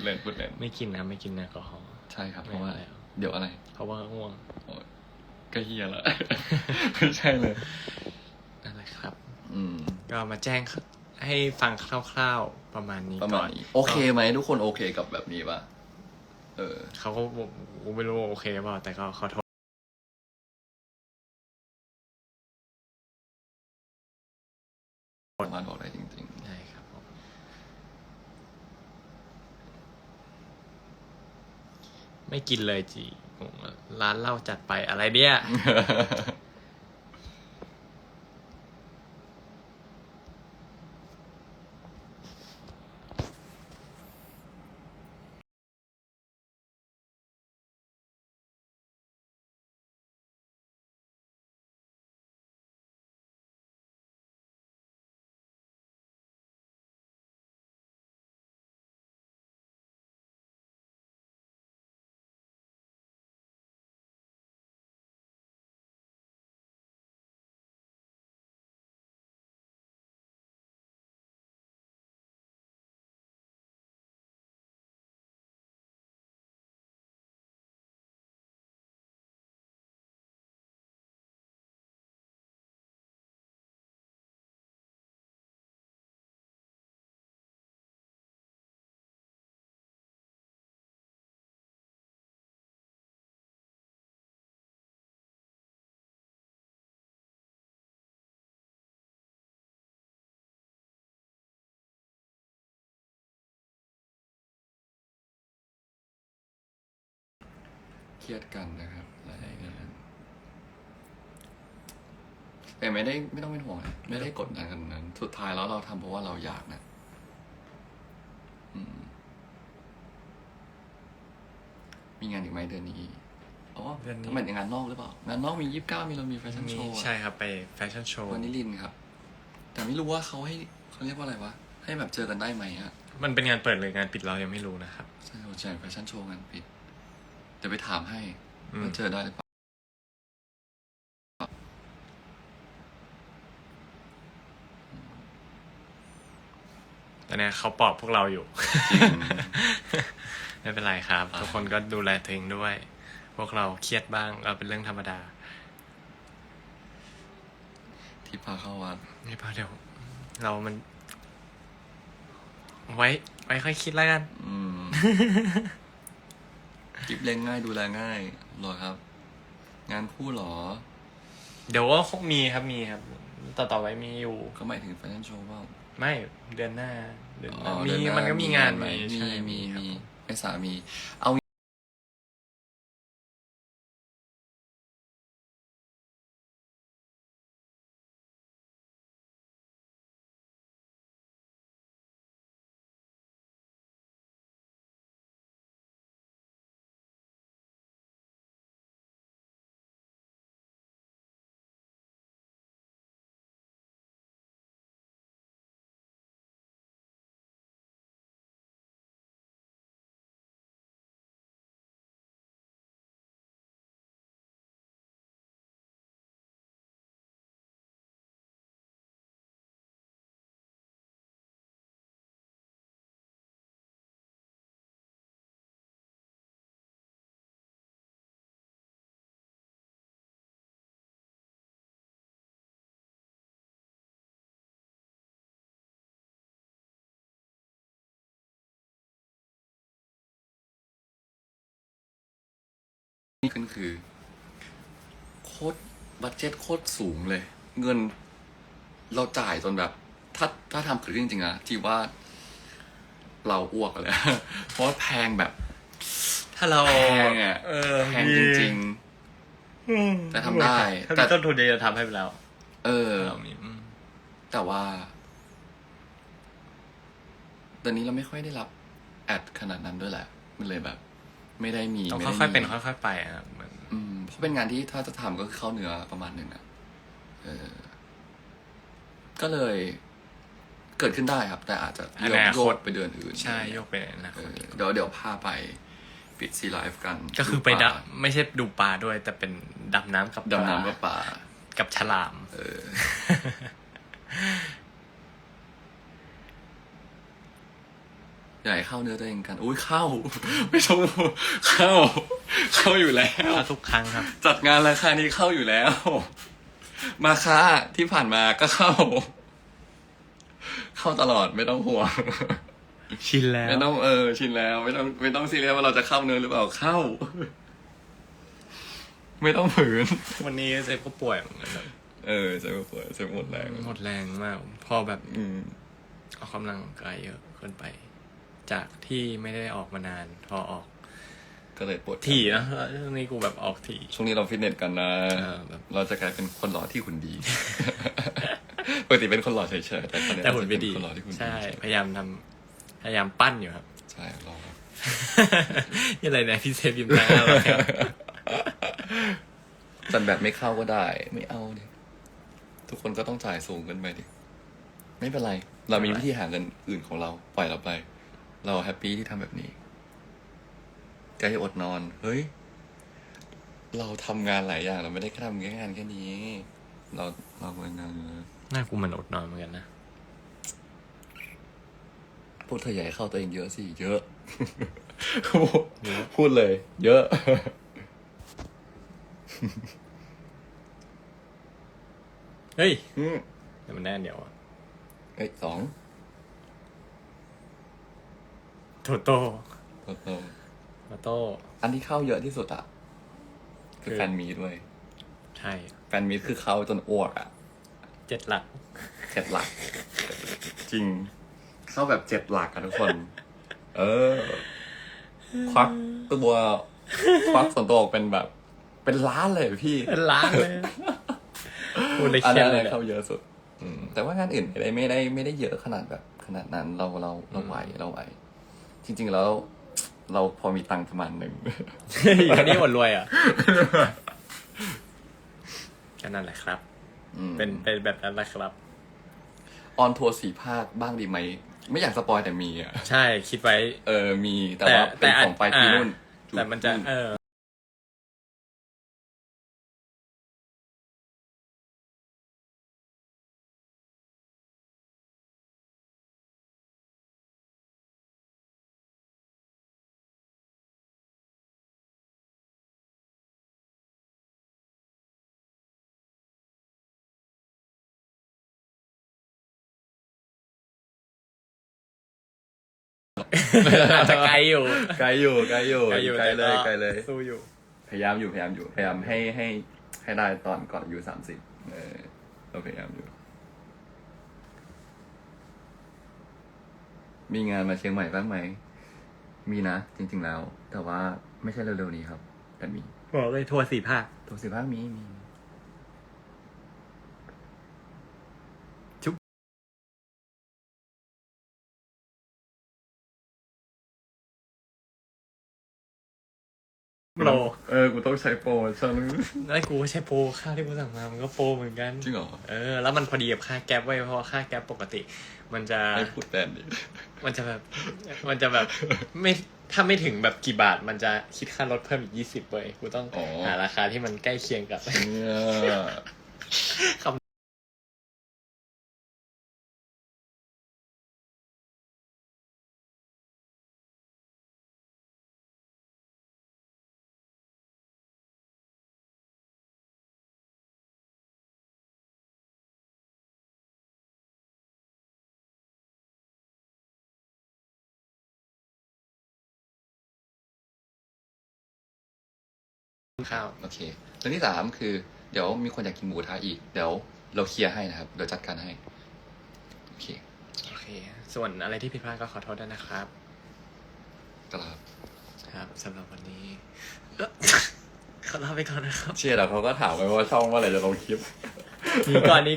ดเล่นพูดเล่นไม่กินนะไม่กินแอลกอฮอล์ใช่ครับ เพราะว่าไม่เอาเดี๋ยวอะไร เพราะว่าง่วงโอ๊ยก็เฮียละไม่ใช่เลยนั่นแหละครับ อืม ก็มาแจ้งให้ฟังคร่าวๆประมาณนี้ประก่มาอณนนี้โอเคไหมทุกคนโอเคกับแบบนี้ปะเออเขาก็บอกกูไม่รู้ว่าโอเคหรือเปล่าแต่ก็ขอโทษ สามารถบอกได้จริง ใช่ครับผมไม่ กินเลยจีร้านเหล้าจัดไปอะไรเนี่ย รียดกันนะครับอะไรอย่างเงี้ยแต่ไม่ได้ไม่ต้องเป็นห่วงนะไม่ได้กดดันกันนั้น สุดท้ายแล้วเราทำเพราะว่าเราอยากนะอืมมีงานอีกไหมเดือนนี้อ๋อเดือนนี้ ทำไมงานนอกหรือเปล่างานนอกมียี่สิบเก้ามีเรามีแฟชั่นมีโชว์ใช่ครับไปแฟชั่นโชว์วันนี้ลินครับ แต่ไม่รู้ว่าเขาให้เขาเรียกว่าอะไรวะให้แบบเจอกันได้ไหมอะมันเป็นงานเปิดหรืองานปิดเรายังไม่รู้นะครับใช่ใช่แฟชั่นโชว์งานปิด เดี๋ยวไปถามให้อืม ว่าเจอได้หรือเปล่าตอนนี้เขาปลอบพวกเราอยู่ จริง ไม่เป็นไรครับ อ่า ทุกคนก็ดูแลตัวเองด้วย พวกเราเครียดบ้างก็เป็นเรื่องธรรมดาที่พาเข้าวัดไม่พอเดี๋ยว เรามัน ไว้ ไว้ค่อยคิดแล้วกัน อืม กิบเลี้ยงง่ายดูแลง่ายเหรอครับ งานคู่เหรอ เดี๋ยวว่าคงมีครับมีครับ ต่อต่อไปมีอยู่ ก็หมายถึงแฟชั่นโชว์เปล่าไม่เดือนหน้าเดือนหอ๋น้าอมีเดือหมันก็มีงานไหมมีมีใช่มีครับมีไอ้สามีเอา นี่ขึ้นคือโคตรบัตเจ็ตโคตรสูงเลย เงินเราจ่ายจนแบบ ถ้าถ้าทำคือจริงๆนะที่ว่าเราอ้วกอะเลยเพราะว่าแพงแบบ ถ้าเราแพงอะเออแพงจริงแต่ทำได้ ถ้าแต่มีต้นทุนเดียวจะทำให้ไปแล้วๆเออเรามีอืมแต่ว่าตอนนี้เราไม่ค่อยได้รับแอดขนาดนั้นด้วยแหละ มันเลยแบบ ไม่ได้มีต้องไม่ได้ค่อยๆมีเป็นค่อยๆไปอะครับเหมือนอืมเพราะเป็นงานที่ถ้าจะทำก็คือเข้าเนื้อประมาณหนึ่งอะเออ ก็เลย เกิดขึ้นได้ครับ แต่อาจจะโยกโยกไปเดือนอื่น ใช่โยกไปนะเออเดี๋ยวเดี๋ยวพาไปปิดซีไลฟ์กัน ก็คือไปปลาดำไม่ใช่ดูปลาด้วย แต่เป็นดำน้ำกับปลาดำน้ำกับป่ากับฉลาม เออ ใหญ่เข้าเนื้อตัวเองกัน อุ้ยเข้า ไม่ชมเข้า เข้าอยู่แล้วเข้าทุกครั้งครับ จัดงานราคานี้เข้าอยู่แล้ว มาค่าที่ผ่านมาก็เข้า เข้าตลอดไม่ต้องห่วงชินแล้วไม่ต้องเออ ชินแล้ว ไม่ต้องไม่ต้องซีเรียสว่าเราจะเข้าเนื้อหรือเปล่าเข้า ไม่ต้องฝืน วันนี้เซฟก็ป่วยเหมือนกันแบบเออจะไม่ปวดจะหมดแรงหมดแรงมาก พอแบบ อืมออกกำลังกายเยอะเกินไป จากที่ไม่ได้ออกมานาน พอออกก็เลยปวดถี่นะแล้วช่วงนี้กูแบบออกถี่ ช่วงนี้เราฟิตเนสกันนะเออแบบ เราจะกลายเป็นคนหล่อที่หุ่นดี ปกติเป็นคนหล่อเฉยๆแต่ตอนนี้แต่หุ่นไม่ดีเราจะเป็นคนหล่อที่หุ่นดีใช่ พยายามทำพยายามปั้นอยู่ครับ ใช่รอนี่อะไรเนี่ยพี่เซฟยิ้มตาเราครับจันแบบไม่เข้าก็ได้ ไม่เอาดิทุกคนก็ต้องจ่ายสูงเกันไปดิไม่เป็นไร เรามีวิธีหาเงินอื่นของเราปล่อยเราไป เราแฮปปี้ที่ทำแบบนี้ใจอดนอน เฮ้ย เราทำงานหลายอย่าง เราไม่ได้แค่ทำแค่งานแค่นี้ เราเราทำงานเยอะหน้ากูเหมันอดนอนเหมือนกันนะพวกเธอใหญ่เข้าตัวเองเยอะสิ เยอะ พูดเลย เยอะ เฮ้ยอืมแต่มันแน่นเดียวอะเอ้ยสอง โตโต้โอ้โหโตโต้อันที่เข้าเยอะที่สุดอะคือคือแฟนมีด้วย ใช่แฟนมีคือเข้าจนอ้วกอะเจ็ดหลัก เจ็ดหลัก จริง เข้าแบบเจ็ดหลักอะทุกคน เออ ควักตัวควักส่วนตัวออกเป็นแบบ เป็นล้านเลยพี่ เป็นล้านเลยพูดเลยอันเครียนั้ดนเลเลยยเนี่ยเข้าเยอะสุด อืมแต่ว่างานอื่นไม่ได้ไม่ได้ไม่ได้เยอะขนาดแบบ ขนาดนั้นเราเราเราไหวเราไหว จริง ๆ แล้วเราพอมีตังค์ประมาณหนึ่งเฮ้ยคนนี้หมดรวยอะก็นั่นแหละครับอืมเป็นเป็นแบบนั้นแหละครับ ออนทัวร์สี่ภาคบ้างดีไหม ไม่อยากสปอยแต่มีอะ ใช่คิดไว้ เออมีแต่ว่าแต่เป็นของปลายปีอ่านู่น แต่มันจะ เออ อาจจะไกลอยู่ ไกลอยู่ไกลอยู่ไกลอยู่ไกลเลยแต่ไกลเลย สู้อยู่ พยายามอยู่พยายามอยู่พยายามให้ให้ให้ได้ตอนก่อนอายุสามสิบเออเราพยายามอยู่ มีงานมาเชียงใหม่บ้างไหม มีนะ จริง ๆ แล้ว แต่ว่าไม่ใช่เร็วๆนี้ครับ แต่มีบอกเลยทัวร์สี่ภาคตัวสิบห้ามีมี โปรเออ กูต้องใช้โปรโมชั่นแล้วกูก็ใช้โปรค่าที่กูสั่งมา มันก็โปรเหมือนกันจริงเหรอ เออ แล้วมันพอดีกับค่าแก๊ปไว้ยเพราะว่าค่าแก๊ปปกติ มันจะให้พูดแทนดิมันจะแบบ มันจะแบบไม่ถ้าไม่ถึงแบบกี่บาทมันจะคิดค่ารถเพิ่มอีกยี่สิบเว้ยกูต้องอ๋อหาราคาที่มันใกล้เคียงกับเนี่ยคำ ข้าวโอเคเรื่องที่สามคือเดี๋ยวมีคนอยากกินหมูกระทะอีก เดี๋ยวเราเคลียร์ให้นะครับเดี๋ยวจัดการให้โอเคโอเค ส่วนอะไรที่ผิดพลาดก็ขอโทษด้วยนะครับก็แล้วครับครับสำหรับวันนี้เอ้อขอลาไปก่อนนะครับ เชียร์แล้วเขาก็ถามไปว่าช่องว่าอะไรจะลงคลิปนี้ก่อนนี้